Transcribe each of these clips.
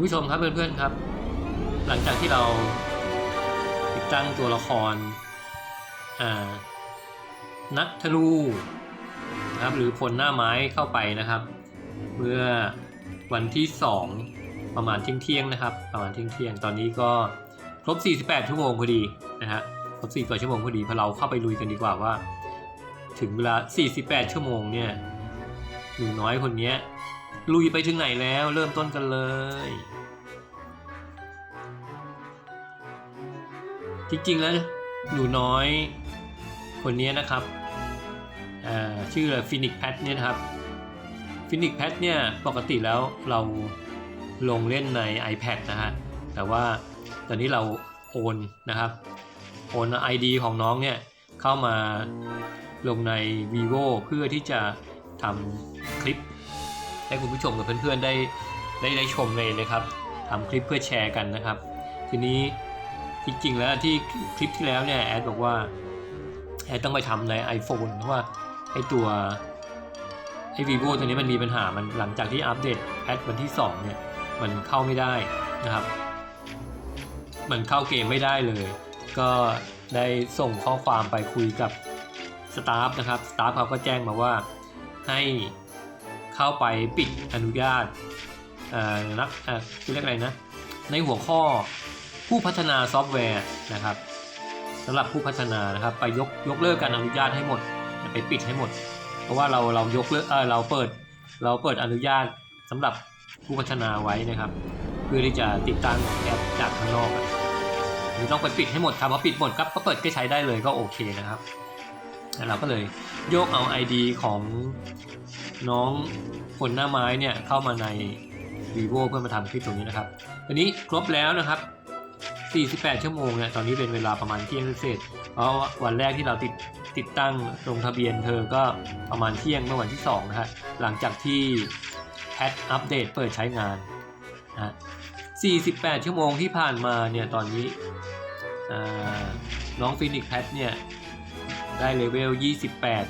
คุณผู้ชมครับเพื่อนๆครับ หลังจากที่เราติดตั้งตัวละครนักธนูนะครับหรือพลหน้าไม้เข้าไปนะครับ เมื่อวันที่ 2 ประมาณเที่ยงๆนะครับ ประมาณเที่ยงๆตอนนี้ก็ครบ 48 ชั่วโมงพอดีนะฮะครบ48ชั่วโมงพอดีพอเราเข้าไปลุยกันดีกว่าว่า ถึงเวลา 48 ชั่วโมงเนี่ยหนูน้อยคนนี้ลุยไปถึงไหนแล้วเริ่มต้นกันเลย จริงๆแล้วหนูน้อยคนนี้นะครับชื่อฟินิกแพทเนี่ยครับฟินิกแพทเนี่ยปกติแล้วเราลงเล่นใน iPad นะฮะแต่ว่าตอนนี้เราโอนนะครับโอน ID ของน้องเนี่ยเข้ามาลงใน vivo เพื่อที่จะทำคลิป ให้คุณผู้ชมกับเพื่อนๆได้ได้ได้ชมเลยนะครับทำคลิปเพื่อแชร์กันนะครับ ทีนี้ จริงแล้วที่คลิปที่แล้วเนี่ยแอดบอกว่าแอดต้องไปทำใน iPhone เพราะว่าไอตัวไอ vivo ตัวนี้มันมีปัญหา มันหลังจากที่อัปเดตแพทวันที่ 2 เนี่ย มันเข้าไม่ได้นะครับ มันเข้าเกมไม่ได้เลย ก็ได้ส่งข้อความไปคุยกับสตาฟนะครับ สตาฟเขาก็แจ้งมาว่าให้เข้าไปปิดอนุญาตเอ่อนักเอ่อเรียกอะไรนะ ในหัวข้อ ผู้พัฒนาซอฟต์แวร์นะครับสำหรับผู้พัฒนานะครับ ไปยกยกเลิกการอนุญาตให้หมด ไปปิดให้หมด เพราะว่าเราเรายกเลิกเออเราเปิด เราเปิดอนุญาตสำหรับผู้พัฒนาไว้นะครับ เพื่อที่จะติดตั้งแอปจากข้างนอกหรือต้องไปปิดให้หมดครับพอปิดหมดครับก็เปิดก็ใช้ได้เลยก็โอเคนะครับแล้วเราก็เลยโยกเอา ID ของน้องคนหน้าไม้เนี่ยเข้ามาใน vivo เพื่อมาทำคลิปตรงนี้นะครับ วันนี้ครบแล้วนะครับ 48 ชั่วโมงเนี่ยตอนนี้เป็นเวลาประมาณเที่ยงเศษเพราะว่าวันแรกที่เราติดติดตั้งลงทะเบียนเธอก็ประมาณเที่ยงเมื่อวันที่2นะฮะหลังจากที่แพทอัปเดตเปิดใช้งานนะ48 ชั่วโมงที่ผ่านมาเนี่ยตอนนี้น้องฟินิกแพทเนี่ยได้เลเวล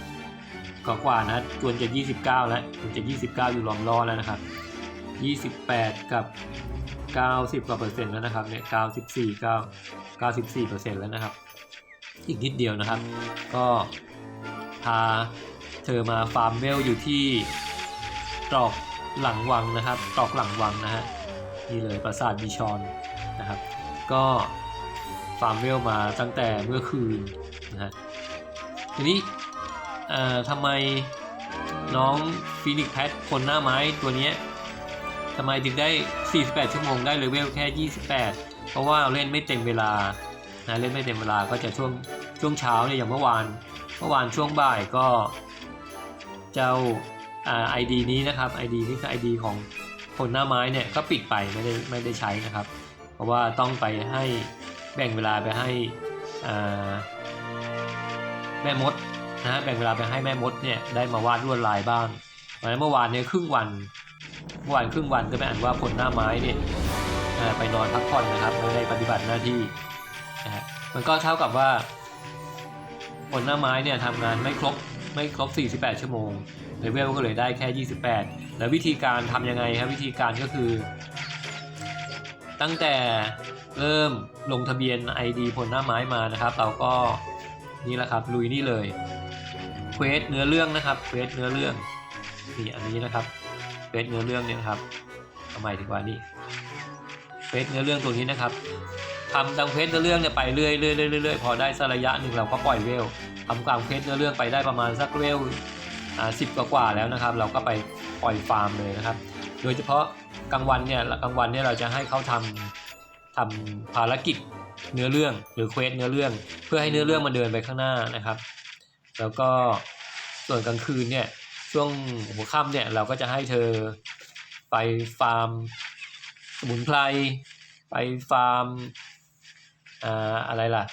28กว่ากว่านะจวนจะ 29 แล้วจวนจะ 29 อยู่ล้อมล้อแล้วนะครับ 28 กับ 90 กว่าเปอร์เซ็นต์แล้วนะครับเนี่ย94 9 94เปอร์เซ็นต์แล้วนะครับ อีกนิดเดียวนะครับ ก็พาเธอมาฟาร์มเวลอยู่ที่ตรอกหลังวังนะครับ ตรอกหลังวังนะฮะนี่เลยปราสาทบิชอนนะครับ ก็ฟาร์มเวลมาตั้งแต่เมื่อคืนนะฮะทีนี้เอ่อทำไมน้องฟินิกแพทคนหน้าไม้ตัวเนี้ย ทำไมถึงได้ 48 ชั่วโมงได้เลเวลแค่ 28 เพราะว่าเล่นไม่เต็มเวลานะเล่นไม่เต็มเวลาก็จะช่วงช่วงเช้าเนี่ยอย่างเมื่อวาน เมื่อวานช่วงบ่ายก็ เจ้าอ่า ID นี้นะครับ ID นี่คือ ID ของคนหน้าไม้เนี่ยก็ปิดไปไม่ได้ไม่ได้ใช้นะครับ เพราะว่าต้องไปให้แบ่งเวลาไปให้อ่าแม่มดนะฮะแบ่งเวลาไปให้แม่มดเนี่ยได้มาวาดลวดลายบ้างเพราะฉะนั้นเมื่อวานเนี่ยครึ่งวัน เมื่อวานครึ่งวันก็ไปอ่านว่าผลหน้าไม้เนี่ยไปนอนพักผ่อนนะครับไม่ได้ปฏิบัติหน้าที่นะฮะมันก็เท่ากับว่าผลหน้าไม้เนี่ยทำงานไม่ครบไม่ครบ 48 ชั่วโมงเลเวลก็เลยได้แค่ 28 แล้ววิธีการทำยังไงครับวิธีการก็คือ ตั้งแต่เริ่มลงทะเบียน ID ผลหน้าไม้มานะครับ เราก็นี่แหละครับลุยนี่เลยเควสเนื้อเรื่องนะครับเควสเนื้อเรื่องนี่อันนี้นะครับ เฟซเนื้อเรื่องเนี่ยนะครับเอาใหม่ดีกว่านี่เฟซเนื้อเรื่องตัวนี้นะครับทำตามเฟซเนื้อเรื่องเนี่ยไปเรื่อยเรื่อยเรื่อยพอได้สักระยะหนึ่งเราก็ปล่อยเวลทำตามเฟซเนื้อเรื่องไปได้ประมาณสักเวลอ่าสิบกว่าแล้วนะครับ เราก็ไปปล่อยฟาร์มเลยนะครับ โดยเฉพาะกลางวันเนี่ยกลางวันเนี่ยเราจะให้เขาทำทำภารกิจเนื้อเรื่องหรือเควสเนื้อเรื่อง เพื่อให้เนื้อเรื่องมันเดินไปข้างหน้านะครับ แล้วก็ส่วนกลางคืนเนี่ย ช่วงหัวค่ำเนี่ยเราก็จะให้เธอไปฟาร์มสมุนไพรไปฟาร์มอ่าอะไรล่ะ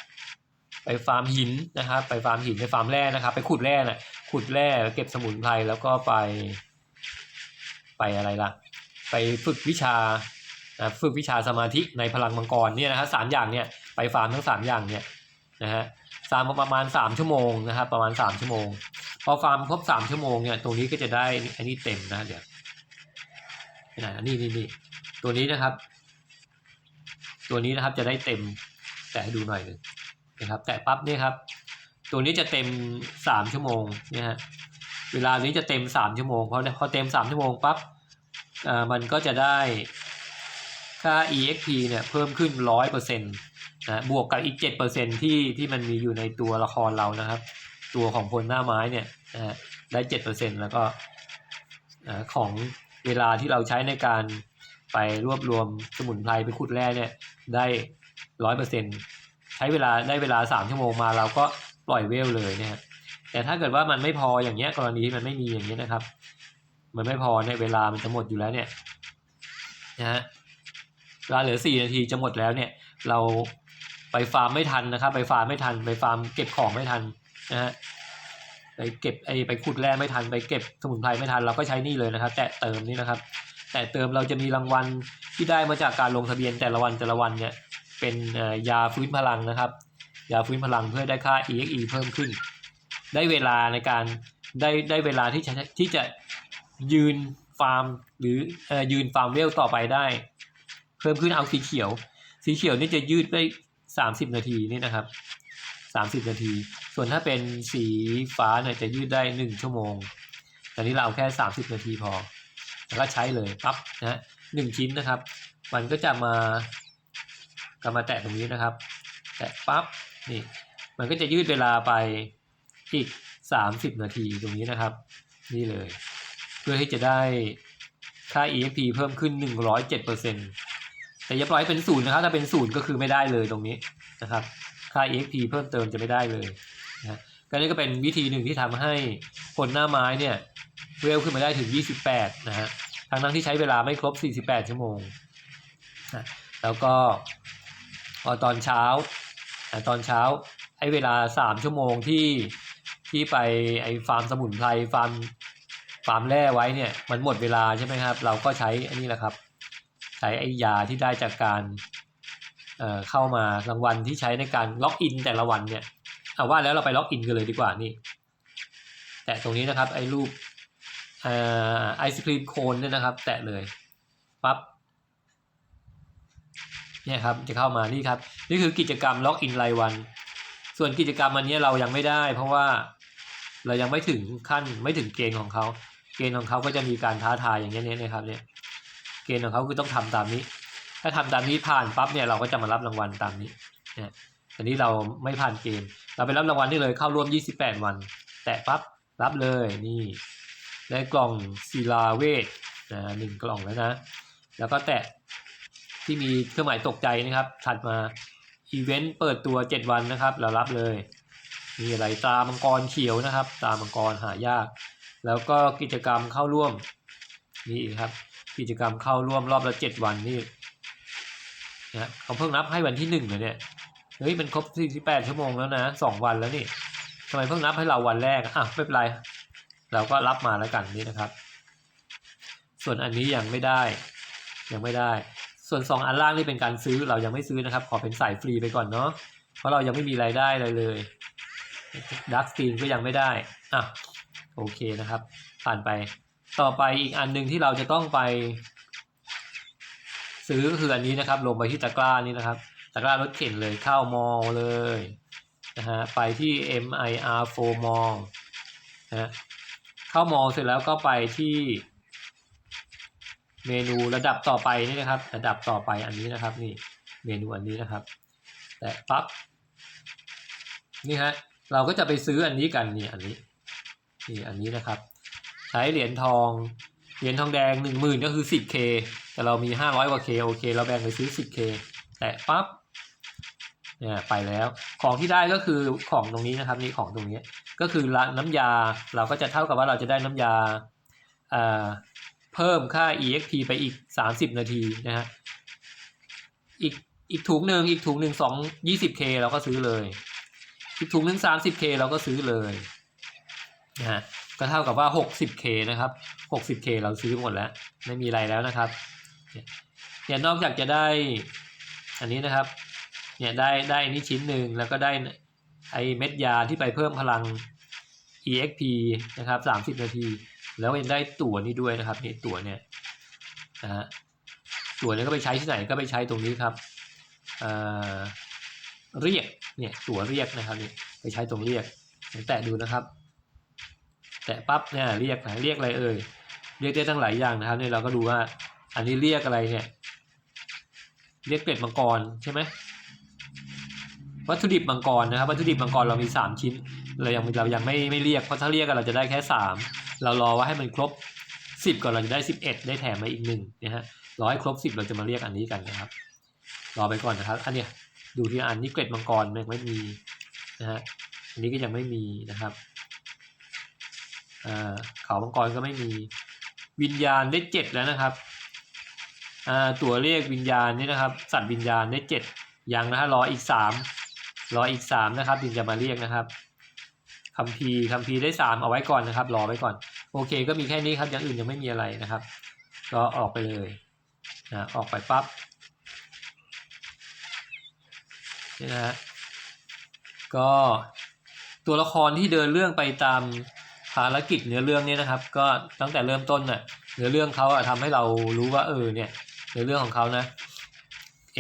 ไปฟาร์มหินนะครับ ไปฟาร์มหินไปฟาร์มแร่นะครับ ไปขุดแร่น่ะขุดแร่เก็บสมุนไพรแล้วก็ไป ไปอะไรล่ะ ไปฝึกวิชาฝึกวิชาสมาธิในพลังมังกรเนี่ยนะครับสามอย่างเนี่ยไปฟาร์มทั้งสามอย่างเนี่ยนะฮะ ฟาร์มประมาณสามชั่วโมงนะครับประมาณสามชั่วโมง พอฟาร์มครบสามชั่วโมงเนี่ยตรงนี้ก็จะได้อันนี้เต็มนะเดี๋ยวไหนอันนี้นี่นี่ตัวนี้นะครับ ตัวนี้นะครับจะได้เต็มแตะให้ดูหน่อยหนึ่งนะครับ แตะปั๊บเนี่ยครับ ตัวนี้จะเต็มสามชั่วโมงเนี่ยฮะเวลานี้จะเต็มสามชั่วโมงเพราะพอเต็มสามชั่วโมงปั๊บอ่ามันก็จะได้ค่า exp เนี่ยเพิ่มขึ้นร้อยเปอร์เซ็ นะบวกกับอีกเจ็ดเปอร์เซ็นที่ที่มันมีอยู่ในตัวละครเรานะครับ ตัวของพลหน้าไม้เนี่ยนะฮะได้เจ็ดเปอร์เซ็นแล้วก็ของเวลาที่เราใช้ในการไปรวบรวมสมุนไพรไปขุดแร่เนี่ยได้ร้อยเปอร์เซ็นใช้เวลาได้เวลาสามชั่วโมงมาเราก็ปล่อยเวลเลยเนี่ยฮะแต่ถ้าเกิดว่ามันไม่พออย่างเงี้ยกรณีที่มันไม่มีอย่างเงี้ยนะครับ มันไม่พอเนี่ยเวลามันจะหมดอยู่แล้วเนี่ยนะฮะเวลาเหลือสี่นาทีจะหมดแล้วเนี่ย เรา ไปฟาร์มไม่ทันนะครับ ไปฟาร์มไม่ทัน ไปฟาร์มเก็บของไม่ทันนะฮะไปเก็บไอไปขุดแร่ไม่ทันไปเก็บสมุนไพรไม่ทันเราก็ใช้นี่เลยนะครับ แตะเติมนี่นะครับ แตะเติมเราจะมีรางวัลที่ได้มาจากการลงทะเบียนแต่ละวันแต่ละวันเนี่ยเป็นยาฟื้นพลังนะครับ ยาฟื้นพลังเพื่อได้ค่า EXE เพิ่มขึ้น ได้เวลาในการได้ได้เวลาที่จะที่จะยืนฟาร์มหรืออยืนฟาร์มเวลต่อไปได้ เพิ่มขึ้นเอาสีเขียว สีเขียวนี่จะยืดได้ สามสิบนาทีนี่นะครับสามสิบนาที ส่วนถ้าเป็นสีฟ้าเนี่ยจะยืดได้หนึ่งชั่วโมง แต่นี้เราเอาแค่สามสิบนาทีพอ แล้วก็ใช้เลยปั๊บนะฮะหนึ่งชิ้นนะครับ มันก็จะมาก็มาแตะตรงนี้นะครับ แตะปั๊บนี่ มันก็จะยืดเวลาไปอีก 30 นาทีตรงนี้นะครับ นี่เลย เพื่อที่จะได้ค่า EXP เพิ่มขึ้น 107% แต่อย่าปล่อยเป็นศูนย์นะครับ ถ้าเป็นศูนย์ก็คือไม่ได้เลยตรงนี้นะครับ ค่า EXP เพิ่มเติมจะไม่ได้เลยนะก็นี่ก็เป็นวิธีหนึ่งที่ทำให้คนหน้าไม้เนี่ยเวลขึ้นมาได้ถึง 28 นะฮะทั้งนั้นที่ใช้เวลาไม่ครบ 48 ชั่วโมงนะแล้วก็พอตอนเช้าอ่ตอนเช้าไอ้เวลา 3 ชั่วโมงที่ที่ไปไอ้ฟาร์มสมุนไพรฟาร์มฟาร์มแร่ไว้เนี่ยมันหมดเวลาใช่ไหมครับ เราก็ใช้อันนี้แหละครับ ใช้ไอ้ยาที่ได้จากการเอ่อเข้ามารางวัลที่ใช้ในการล็อกอินแต่ละวันเนี่ยเอาว่าแล้วเราไปล็อกอินกันเลยดีกว่านี่ แตะตรงนี้นะครับไอ้รูปเอ่อไอศครีมโคนเนี่ยนะครับ แตะเลยปั๊บเนี่ยครับจะเข้ามานี่ครับ นี่คือกิจกรรมล็อกอินรายวัน ส่วนกิจกรรมอันนี้เรายังไม่ได้ เพราะว่าเรายังไม่ถึงขั้นไม่ถึงเกณฑ์ของเขา เกณฑ์ของเขาก็จะมีการท้าทายอย่างนี้เนี่ยนะครับเนี่ย เกณฑ์ของเขาคือต้องทำตามนี้ ถ้าทำตามนี้ผ่านปั๊บเนี่ยเราก็จะมารับรางวัลตามนี้เนี่ยอันนี้เราไม่ผ่านเกณฑ์เราไปรับรางวัลนี่เลยเข้าร่วม 28 วัน แตะปั๊บรับเลยนี่ได้กล่องศิลาเวทนะหนึ่งกล่องแล้วนะ แล้วก็แตะที่มีเครื่องหมายตกใจนะครับถัดมาอีเวนต์เปิดตัว 7 วันนะครับ เรารับเลย มีอะไรตามังกรเขียวนะครับ ตามังกรหายาก แล้วก็กิจกรรมเข้าร่วมนี่ครับ กิจกรรมเข้าร่วมรอบละ7วันนี่นะเขาเพิ่งนับให้วันที่หนึ่งเลยเนี่ยเฮ้ยมันครบ48ชั่วโมงแล้วนะสองวันแล้วนี่ทำไมเพิ่งนับให้เราวันแรกอะไม่เป็นไร เราก็รับมาแล้วกันนี่นะครับ ส่วนอันนี้ยังไม่ได้ ยังไม่ได้ ส่วนสองอันล่างนี่เป็นการซื้อเรายังไม่ซื้อนะครับ ขอเป็นสายฟรีไปก่อนเนาะเพราะเรายังไม่มีรายได้อะไรเลยดักสตรีนก็ยังไม่ได้อะโอเคนะครับ ผ่านไป ต่อไปอีกอันหนึ่งที่เราจะต้องไป ซื้อก็คืออันนี้นะครับ ลงไปที่ตะกร้านี้นะครับ ตะกร้ารถเข็นเลยเข้ามอลเลยนะฮะไปที่ MIR 4 mall นะฮะเข้ามอลเสร็จแล้วก็ไปที่เมนูระดับต่อไปนี่นะครับ ระดับต่อไปอันนี้นะครับนี่เมนูอันนี้นะครับ แต่ปั๊บนี่ฮะเราก็จะไปซื้ออันนี้กันนี่อันนี้นี่อันนี้นะครับ ใช้เหรียญทอง เหรียญทองแดงหนึ่งหมื่นก็คือสิบเคแต่เรามีห้าร้อยกว่าเคโอเค เราแบ่งไปซื้อสิบเคแต่ปั๊บเนี่ยไปแล้ว ของที่ได้ก็คือของตรงนี้นะครับนี่ของตรงนี้ ก็คือร้านน้ำยา เราก็จะเท่ากับว่าเราจะได้น้ำยาอ่าเพิ่มค่า exp ไปอีก 30 นาทีนะฮะ อีกอีกถุงหนึ่งอีกถุงหนึ่งสองยี่สิบเคเราก็ซื้อเลย อีกถุงหนึ่งสามสิบเคเราก็ซื้อเลยนะฮะ ก็เท่ากับว่าหกสิบเคนะครับหกสิบเราซื้อหมดแล้ว ไม่มีอะไรแล้วนะครับเนี่ยนอกจากจะได้อันนี้นะครับเนี่ยได้ได้อันนี้ชิ้นหนึ่งแล้วก็ได้ไอเม็ดยาที่ไปเพิ่มพลัง exp นะครับสามสิบนาที แล้วยังได้ตั๋วนี้ด้วยนะครับนี่ตั๋วเนี่ยนะฮะตั๋วเนี่ยก็ไปใช้ที่ไหนก็ไปใช้ตรงนี้ครับอ่าเรียกเนี่ยตั๋วเรียกนะครับนี่ไปใช้ตรงเรียกลองแตะดูนะครับ แตะปั๊บเนี่ยเรียกเรียกอะไรเอ่ยเรียกได้ตั้งหลายอย่างนะครับเนี่ยเราก็ดูว่าอันนี้เรียกอะไรเนี่ย เรียกเกล็ดมังกรใช่ไหมวัตถุดิบมังกรนะครับวัตถุดิบมังกรเรามีสามชิ้น เรายังเรายังไม่ไม่เรียกเพราะถ้าเรียกเราจะได้แค่สามเรารอว่าให้มันครบสิบก่อนเราจะได้สิบเอ็ดได้แถมมาอีกหนึ่งนะฮะรอให้ครบสิบเราจะมาเรียกอันนี้กันนะครับ รอไปก่อนนะครับ อันเนี้ยดูที่อันนี้เกล็ดมังกรยังไม่มีนะฮะอันนี้ก็ยังไม่มีนะครับ อ่าเขามังกรก็ไม่มีวิญญาณได้เจ็ดแล้วนะครับอ่าตัวเรียกวิญญาณนี่นะครับ สัตว์วิญญาณได้เจ็ดยังนะฮะรออีกสามรออีกสามนะครับถึงจะมาเรียกนะครับคัมภีร์คัมภีร์ได้สามเอาไว้ก่อนนะครับ รอไว้ก่อน โอเค ก็มีแค่นี้ครับอย่างอื่นยังไม่มีอะไรนะครับ ก็ออกไปเลยนะออกไปปั๊บนี่นะฮะก็ตัวละครที่เดินเรื่องไปตาม ภารกิจเนื้อเรื่องนี้นะครับ ก็ตั้งแต่เริ่มต้นน่ะเนื้อเรื่องเขาอะทำให้เรารู้ว่าเออเนี่ยเนื้อเรื่องของเขานะ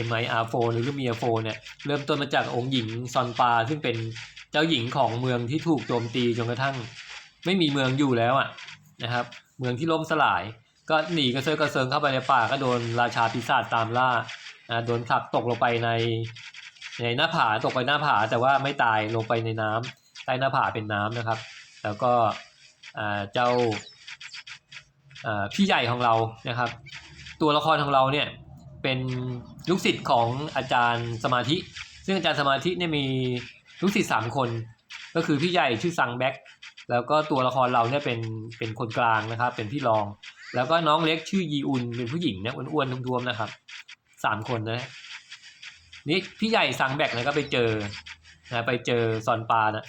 MIR4 หรือลูเมียโฟเนี่ยเริ่มต้นมาจากองค์หญิงซอนปา ซึ่งเป็นเจ้าหญิงของเมืองที่ถูกโจมตีจนกระทั่ง ไม่มีเมืองอยู่แล้วอะนะครับ เมืองที่ล่มสลาย ก็หนีกระเซิร์กระเซิงเข้าไปในป่าก็โดนราชาปีศาจตามล่านะโดนผลักตกลงไปในในหน้าผาตกไปหน้าผาแต่ว่าไม่ตายลงไปในน้ำใต้หน้าผาเป็นน้ำนะครับ แล้วก็ เจ้าอ่าพี่ใหญ่ของเรานะครับ ตัวละครของเราเนี่ยเป็นลูกศิษย์ของอาจารย์สมาธิ ซึ่งอาจารย์สมาธิเนี่ยมีลูกศิษย์สามคน ก็คือพี่ใหญ่ชื่อซังแบ็กแล้วก็ตัวละครเราเนี่ยเป็นเป็นคนกลางนะครับ เป็นพี่รอง แล้วก็น้องเล็กชื่อยีอุนเป็นผู้หญิงเนี่ยอ้วนๆท้วมๆนะครับสามคนนะนี่พี่ใหญ่ซังแบ็กเนี่ยก็ไปเจอนะไปเจอซอนปานะ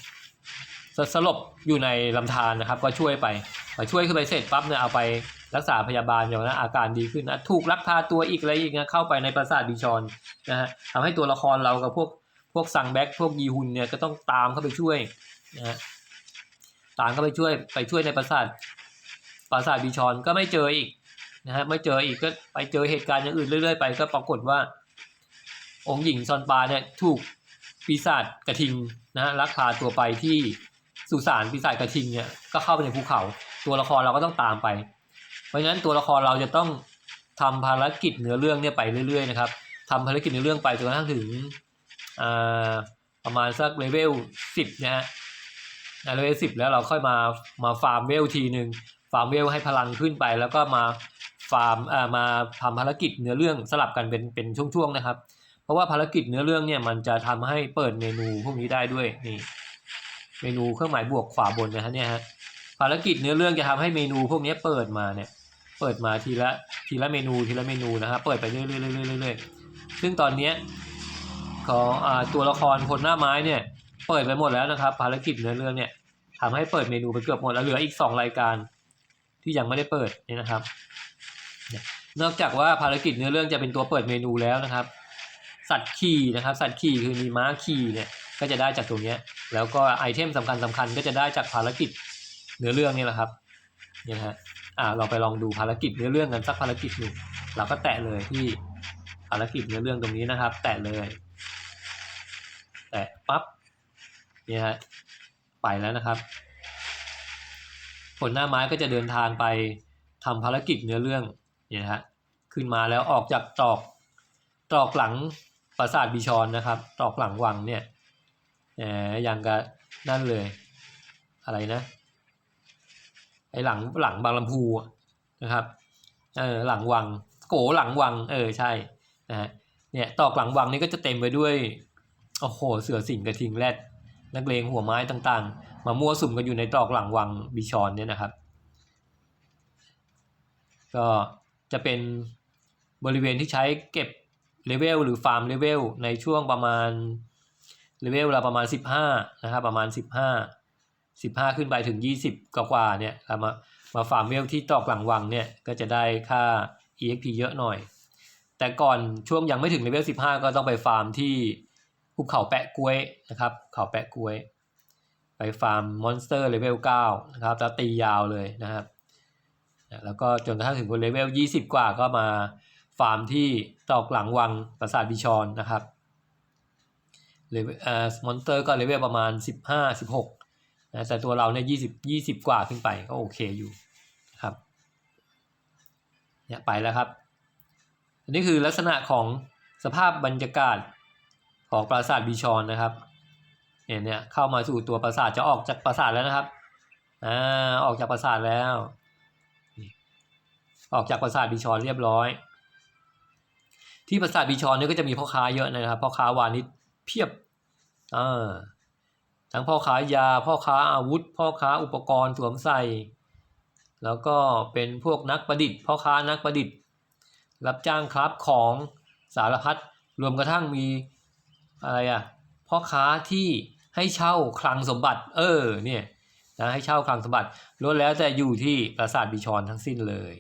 สลบอยู่ในลำธารนะครับ ก็ช่วยไปพอช่วยขึ้นไปเสร็จปั๊บเนี่ยเอาไปรักษาพยาบาลอย่างนั้นอาการดีขึ้นนะถูกลักพาตัวอีกอะไรอีกนะเข้าไปในปราสาทบิชอนนะฮะทำให้ตัวละครเรากับพวกพวกซังแบ็กพวกยีฮุนเนี่ยก็ต้องตามเข้าไปช่วยนะฮะตามเข้าไปช่วยไปช่วยในปราสาทปราสาทบิชอนก็ไม่เจออีกนะฮะไม่เจออีกก็ไปเจอเหตุการณ์อย่างอื่นเรื่อยๆไปก็ปรากฏว่า องค์หญิงซอนปาเนี่ยถูกปีศาจกระทิงนะฮะลักพาตัวไปที่ สุสานปีศาจกระทิงเนี่ยก็เข้าไปในภูเขา ตัวละครเราก็ต้องตามไป เพราะฉะนั้นตัวละครเราจะต้องทำภารกิจเนื้อเรื่องเนี่ยไปเรื่อยๆนะครับทำภารกิจเนื้อเรื่องไปจนกระทั่งถึงประมาณสักเลเวลสิบนะฮะเลเวลสิบแล้วเราค่อยมามาฟาร์มเวลทีหนึ่งฟาร์มเวลให้พลังขึ้นไป แล้วก็มาฟาร์มอ่ามาทำภารกิจเนื้อเรื่องสลับกันเป็นเป็นช่วงๆนะครับ เพราะว่าภารกิจเนื้อเรื่องเนี่ยมันจะทำให้เปิดเมนูพวกนี้ได้ด้วยนี่ เมนูเครื่องหมายบวกขวาบนนะฮะเนี่ยฮะภารกิจเนื้อเรื่องจะทำให้เมนูพวกนี้เปิดมาเนี่ยเปิดมาทีละทีละเมนูทีละเมนูนะครับเปิดไปเรื่อยๆเรื่อยๆเรื่อยๆซึ่งตอนเนี้ของอตัวละครคนหน้าไม้เนี่ยเปิดไปหมดแล้วนะครับ ภารกิจเนื้อเรื่องเนี่ยทำให้เปิดเมนูไปเกือบหมดแล้วเหลืออีกสองรายการที่ยังไม่ได้เปิดเนี่ยนะครับ นอกจากว่าภารกิจเนื้อเรื่องจะเป็นตัวเปิดเมนูแล้วนะครับ สัตว์ขี่นะครับ สัตว์ขี่คือมีม้าขี่เนี่ย ก็จะได้จากตรงนี้แล้วก็ไอเทมสำคัญสำคัญก็จะได้จากภารกิจเนื้อเรื่องนี่แหละครับเนี่ยนะฮะอ่าเราไปลองดูภารกิจเนื้อเรื่องกันสักภารกิจหนึ่งเราก็แตะเลยที่ภารกิจเนื้อเรื่องตรงนี้นะครับ แตะเลย แตะปั๊บเนี่ยฮะไปแล้วนะครับผลหน้าไม้ก็จะเดินทางไปทำภารกิจเนื้อเรื่องเนี่ยนะฮะขึ้นมาแล้วออกจากตรอกตรอกหลังปราสาทบิชอนนะครับ ตรอกหลังวังเนี่ย แหมอย่างกับนั่นเลย อะไรนะ ไอหลังหลังบางลำพูนะครับ เออหลังวัง โกหลังวัง เออใช่นะฮะเนี่ยตอกหลังวังนี่ก็จะเต็มไปด้วยโอ้โหเสือสิงกระทิงแรดนักเลงหัวไม้ต่างๆ มามั่วสุมกันอยู่ในตอกหลังวังบิชอนเนี่ยนะครับ ก็จะเป็นบริเวณที่ใช้เก็บเลเวลหรือฟาร์มเลเวลในช่วงประมาณ เลเวลเราประมาณ 15นะครับประมาณ 15 15 ขึ้นไปถึง 20กว่าเนี่ยเรามามาฟาร์มเวลที่ตอกหลังวังเนี่ยก็จะได้ค่า EXP เยอะหน่อย แต่ก่อนช่วงยังไม่ถึงเลเวล15 ก็ต้องไปฟาร์มที่ภูเขาแปะกล้วยนะครับเขาแปะกล้วย ไปฟาร์มมอนสเตอร์เลเวล9นะครับแล้วตียาวเลยนะครับแล้วก็จนกระทั่งถึงเลเวล20 กว่าก็มาฟาร์มที่ตอกหลังวังปราสาทบิชอนนะครับ เลเวลเอ่อมอนสเตอร์ก็เลเวลประมาณ 15 16นะแต่ตัวเราเนี่ย20 20 กว่าขึ้นไปก็โอเคอยู่ครับเนี่ยไปแล้วครับ อันนี้คือลักษณะของสภาพบรรยากาศของปราสาทบิชอนนะครับเนี่ยเนี่ยเข้ามาสู่ตัวปราสาทจะออกจากปราสาทแล้วนะครับอ่าออกจากปราสาทแล้ว ออกจากปราสาทบิชอนเรียบร้อย ที่ปราสาทบิชอนเนี่ยก็จะมีพ่อค้าเยอะนะครับพ่อค้าวานิช เพียบอ่าทั้งพ่อค้ายา พ่อค้าอาวุธ พ่อค้าอุปกรณ์สวมใส่ แล้วก็เป็นพวกนักประดิษฐ์ พ่อค้านักประดิษฐ์ รับจ้างครับของสารพัดรวมกระทั่งมีอะไรอะพ่อค้าที่ให้เช่าคลังสมบัติ เออเนี่ยนะให้เช่าคลังสมบัติล้วนแล้วแต่อยู่ที่ปราสาทบิชอนทั้งสิ้นเลย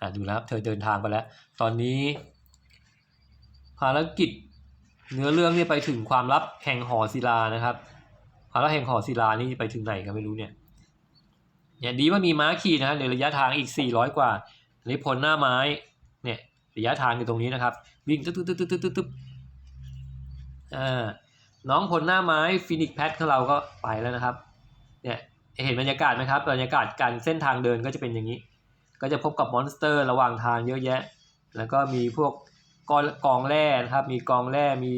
อะดูแล้วครับเธอเดินทางไปแล้ว ตอนนี้ ภารกิจ เนื้อเรื่องเนี่ยไปถึงความลับแห่งหอศิลานะครับภารกิจแห่งหอศิลานี่ไปถึงไหนก็ไม่รู้เนี่ยเนี่ยดีว่ามีม้าขี่นะฮะในระยะทางอีก 400 กว่าอันนี้พลหน้าไม้เนี่ยระยะทางอยู่ตรงนี้นะครับ วิ่งตึ๊บตึ๊บตึ๊บตึ๊บตึ๊บตึ๊บตึ๊บอ่าน้องพลหน้าไม้ฟินิกแพทของเราก็ไปแล้วนะครับเนี่ยเห็นบรรยากาศไหมครับบรรยากาศการเส้นทางเดินก็จะเป็นอย่างนี้ ก็จะพบกับมอนสเตอร์ ระหว่างทางเยอะแยะ แล้วก็มีพวก กองกองแร่นะครับ มีกองแร่มี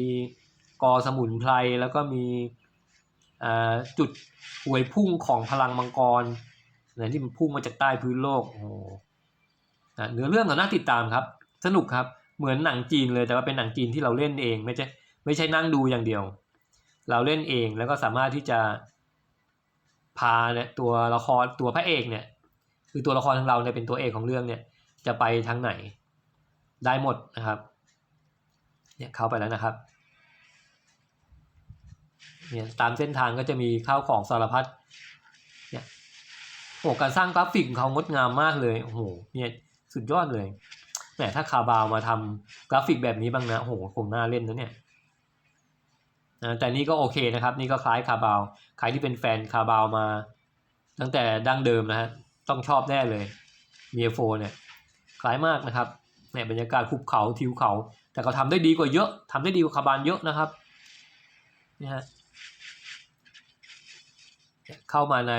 กอสมุนไพรแล้วก็มีจุดหวยพุ่งของพลังมังกรนี่ยที่มันพุ่งมาจากใต้พื้นโลกโอ้โหอะเนื้อเรื่องก็น่าติดตามครับ สนุกครับเหมือนหนังจีนเลยแต่ว่าเป็นหนังจีนที่เราเล่นเองไม่ใช่ไม่ใช่นั่งดูอย่างเดียว เราเล่นเองแล้วก็สามารถที่จะพาเนี่ยตัวละครตัวพระเอกเนี่ย คือตัวละครของเราเนี่ยเป็นตัวเอกของเรื่องเนี่ยจะไปทางไหนได้หมดนะครับ เนี่ยเข้าไปแล้วนะครับเนี่ยตามเส้นทางก็จะมีข้าวของสารพัดเนี่ยโอ้การสร้างกราฟิกของเขางดงามมากเลยโอ้โหเนี่ยสุดยอดเลยแหมถ้าคาบาวมาทำกราฟิกแบบนี้บ้างนะโอ้โหคงน่าเล่นนะเนี่ยแต่นี่ก็โอเคนะครับ นี่ก็คล้ายคาบาวใครที่เป็นแฟนคาบาวมา ตั้งแต่ดั้งเดิมนะฮะต้องชอบแน่เลยเมียโฟเนี่ยคล้ายมากนะครับเนี่ยบรรยากาศภูเขาทิวเขา แต่เขาทำได้ดีกว่าเยอะทำได้ดีกว่าคาบานเยอะนะครับนี่ฮะเข้ามาใน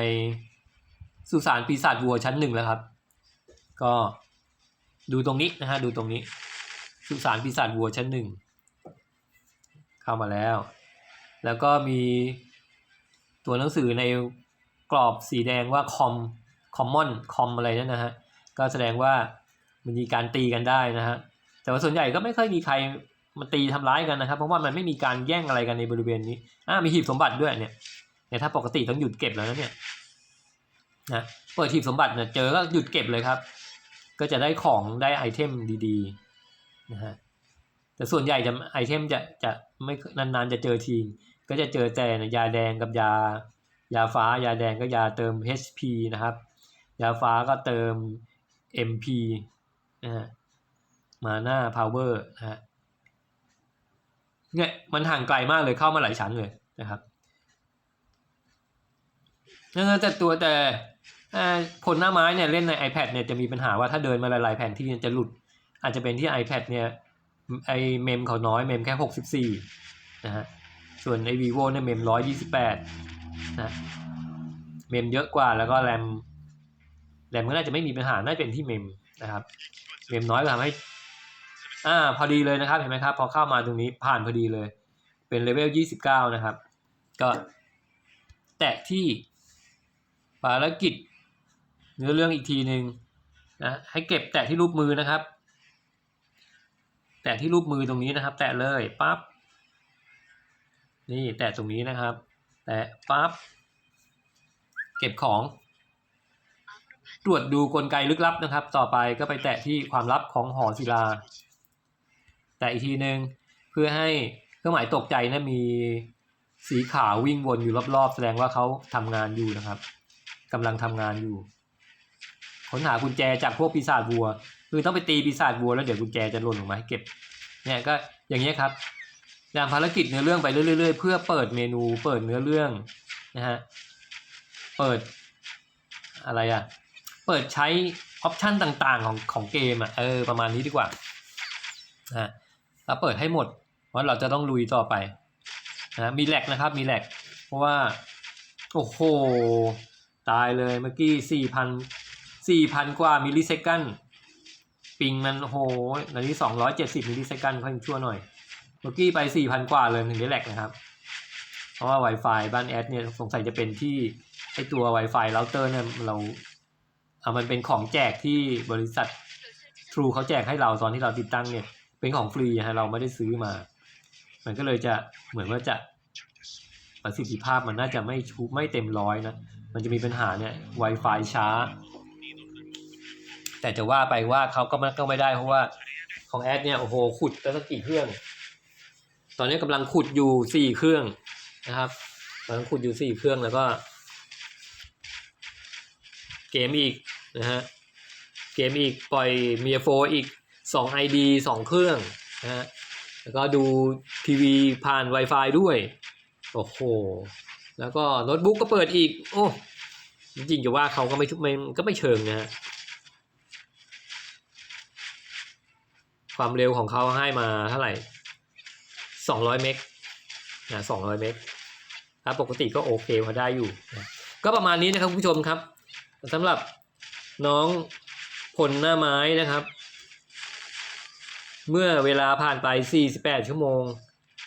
สุสานปีศาจวัวชั้นหนึ่งแล้วครับ ก็ดูตรงนี้นะฮะดูตรงนี้ สุสานปีศาจวัวชั้นหนึ่งเข้ามาแล้ว แล้วก็มีตัวหนังสือในกรอบสีแดงว่าคอมคอมมอนคอมอะไรนั่นนะฮะก็แสดงว่ามันมีการตีกันได้นะฮะ แต่ว่าส่วนใหญ่ก็ไม่ค่อยมีใครมาตีทำร้ายกันนะครับ เพราะว่ามันไม่มีการแย่งอะไรกันในบริเวณนี้อ่ามีหีบสมบัติด้วยเนี่ยเนี่ยถ้าปกติต้องหยุดเก็บแล้วนะเนี่ยนะเปิดหีบสมบัติเนี่ยเจอก็หยุดเก็บเลยครับ ก็จะได้ของได้ไอเทมดีๆนะฮะแต่ส่วนใหญ่จะไอเทมจะจะไม่นานๆจะเจอทีก็จะเจอแต่ยาแดงกับยายาฟ้ายาแดงก็ยาเติม HP นะครับ ยาฟ้าก็เติม MP นะฮะ มาหน้า power นะฮะเนี่ยมันห่างไกลมากเลยเข้ามาหลายชั้นเลยนะครับเออแต่ตัวแต่ผลหน้าไม้เนี่ยเล่นใน iPad เนี่ยจะมีปัญหาว่าถ้าเดินมาหลายๆแผ่นที่จะหลุด อาจจะเป็นที่ iPad เนี่ยไอเมมเขาน้อยเมมแค่หกสิบสี่นะฮะส่วนไอ vivo เนี่ยเมมร้อยยี่สิบแปดนะเมมเยอะกว่าแล้วก็แรมแรมก็น่าจะไม่มีปัญหาน่าจะเป็นที่เมมนะครับ เมมน้อยก็ทำให้ อ่าพอดีเลยนะครับเห็นไหมครับ พอเข้ามาตรงนี้ผ่านพอดีเลย เป็นเลเวลยี่สิบเก้านะครับ ก็แตะที่ภารกิจเนื้อเรื่องอีกทีหนึ่งนะให้เก็บแตะที่รูปมือนะครับ แตะที่รูปมือตรงนี้นะครับ แตะเลยปั๊บนี่แตะตรงนี้นะครับ แตะปั๊บเก็บของ ตรวจดูกลไกลึกลับนะครับ ต่อไปก็ไปแตะที่ความลับของหอศิลา แตะอีกทีหนึ่งเพื่อให้เครื่องหมายตกใจนะมีสีขาววิ่งวนอยู่รอบๆ แสดงว่าเขาทำงานอยู่นะครับกำลังทำงานอยู่ค้นหากุญแจจากพวกปีศาจวัว คือต้องไปตีปีศาจวัวแล้วเดี๋ยวกุญแจจะหล่นลงมาให้เก็บเนี่ยก็อย่างเงี้ครับอย่างภารกิจเนื้อเรื่องไปเรื่อยๆเพื่อเปิดเมนูเปิดเนื้อเรื่องนะฮะเปิดอะไรอะเปิดใช้ออปชันต่างๆของของเกมอะเออประมาณนี้ดีกว่านะ แล้วเปิดให้หมดเพราเราจะต้องลุยต่อไปนะมีแลกนะครับมีแลกเพราะว่า โอ้โห ตายเลยเมื่อกี้สี่พันสี่พันกว่ามิลลิเซคันปิงมันโอ้โหตอนนี้สองร้อยเจ็ดสิบมิลลิเซคันค่อยชั่วหน่อย เมื่อกี้ไปสี่พันกว่าเลยถึงได้แลกนะครับ เพราะว่า Wi-Fi บ้านแอดเนี่ยสงสัยจะเป็นที่ไอตัว Wi-Fi เราเตอร์เนี่ยเราเอามันเป็นของแจกที่บริษัท True เขาแจกให้เราตอนที่เราติดตั้งเนี่ย เป็นของฟรีฮะเราไม่ได้ซื้อมา มันก็เลยจะเหมือนว่าจะประสิทธิภาพมันน่าจะไม่ชุไม่เต็มร้อยนะ มันจะมีปัญหาเนี่ย Wi-Fi ช้า แต่จะว่าไปว่าเขาก็ไม่ก็ไม่ได้เพราะว่าของแอดเนี่ยโอ้โหขุดแล้วสักกี่เครื่อง ตอนนี้กำลังขุดอยู่สี่เครื่องนะครับกำลังขุดอยู่สี่เครื่องแล้วก็ เกมอีกนะฮะ เกมอีกปล่อยเมียโฟอีก สอง ID สองเครื่องนะฮะแล้วก็ดูทีวีผ่าน Wi-Fi ด้วย โอ้โห แล้วก็โน้ตบุ๊กก็เปิดอีก โอ้ จริงๆจะว่าเขาก็ไม่ทุกไม่ก็ไม่เชิงนะฮะความเร็วของเขาให้มาเท่าไหร่สองร้อยเมกนะสองร้อยเมกถ้าปกติก็โอเคพอได้อยู่นะก็ประมาณนี้นะครับคุณผู้ชมครับสำหรับน้องพลหน้าไม้นะครับ เมื่อเวลาผ่านไป 48 ชั่วโมง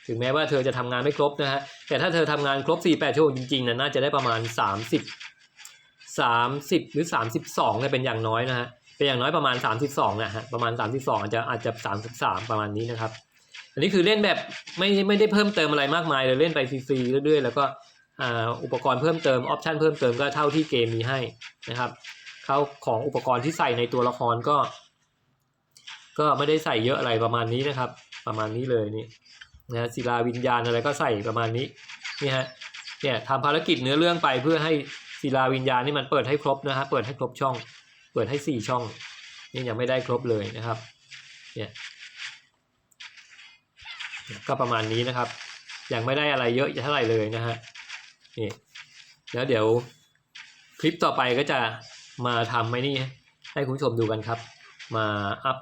ถึงแม้ว่าเธอจะทำงานไม่ครบนะฮะ แต่ถ้าเธอทำงานครบ 48 ชั่วโมงจริงๆนะน่าจะได้ประมาณ 30 30 หรือ 32เนี่ยเป็นอย่างน้อยนะฮะ เป็นอย่างน้อยประมาณ 32นะฮะ ประมาณ 32 อาจจะอาจจะ 33 ประมาณนี้นะครับ อันนี้คือเล่นแบบไม่ไม่ได้เพิ่มเติมอะไรมากมายเลยเล่นไปฟรีๆเรื่อยๆ แล้วก็อ่าอุปกรณ์เพิ่มเติมออปชันเพิ่มเติมก็เท่าที่เกมมีให้นะครับเขาของอุปกรณ์ที่ใส่ในตัวละครก็ ก็ไม่ได้ใส่เยอะอะไรประมาณนี้นะครับ ประมาณนี้เลยนี่นะศิลาวิญญาณอะไรก็ใส่ประมาณนี้นี่ฮะเนี่ยทำภารกิจเนื้อเรื่องไปเพื่อให้ศิลาวิญญาณนี่มันเปิดให้ครบนะฮะเปิดให้ครบช่อง เปิดให้สี่ช่องนี่ยังไม่ได้ครบเลยนะครับเนี่ยก็ประมาณนี้นะครับ ยังไม่ได้อะไรเยอะเท่าไหร่เลยนะฮะนี่แล้วเดี๋ยวคลิปต่อไปก็จะมาทำไอ้นี่ให้คุณผู้ชมดูกันครับ มาอัพ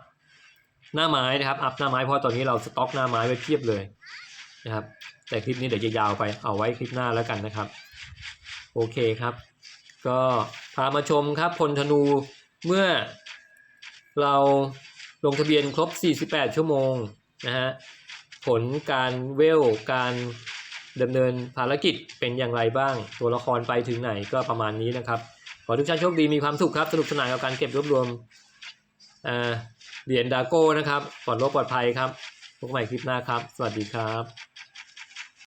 หน้าไม้นะครับ อัพหน้าไม้เพราะตอนนี้เราสต็อกหน้าไม้ไว้เพียบเลยนะครับ แต่คลิปนี้เดี๋ยวจะยาวไปเอาไว้คลิปหน้าแล้วกันนะครับ โอเคครับ ก็พามาชมครับพลธนูเมื่อเราลงทะเบียนครบ 48 ชั่วโมงนะฮะผลการเวลการดำเนินภารกิจเป็นอย่างไรบ้าง ตัวละครไปถึงไหนก็ประมาณนี้นะครับ ขอทุกท่านโชคดีมีความสุขครับ สนุกสนานกับการเก็บรวบรวมอ่า เหรียญดาโก้นะครับปลอดโรคปลอดภัยครับพบกันใหม่คลิปหน้าครับ สวัสดีครับ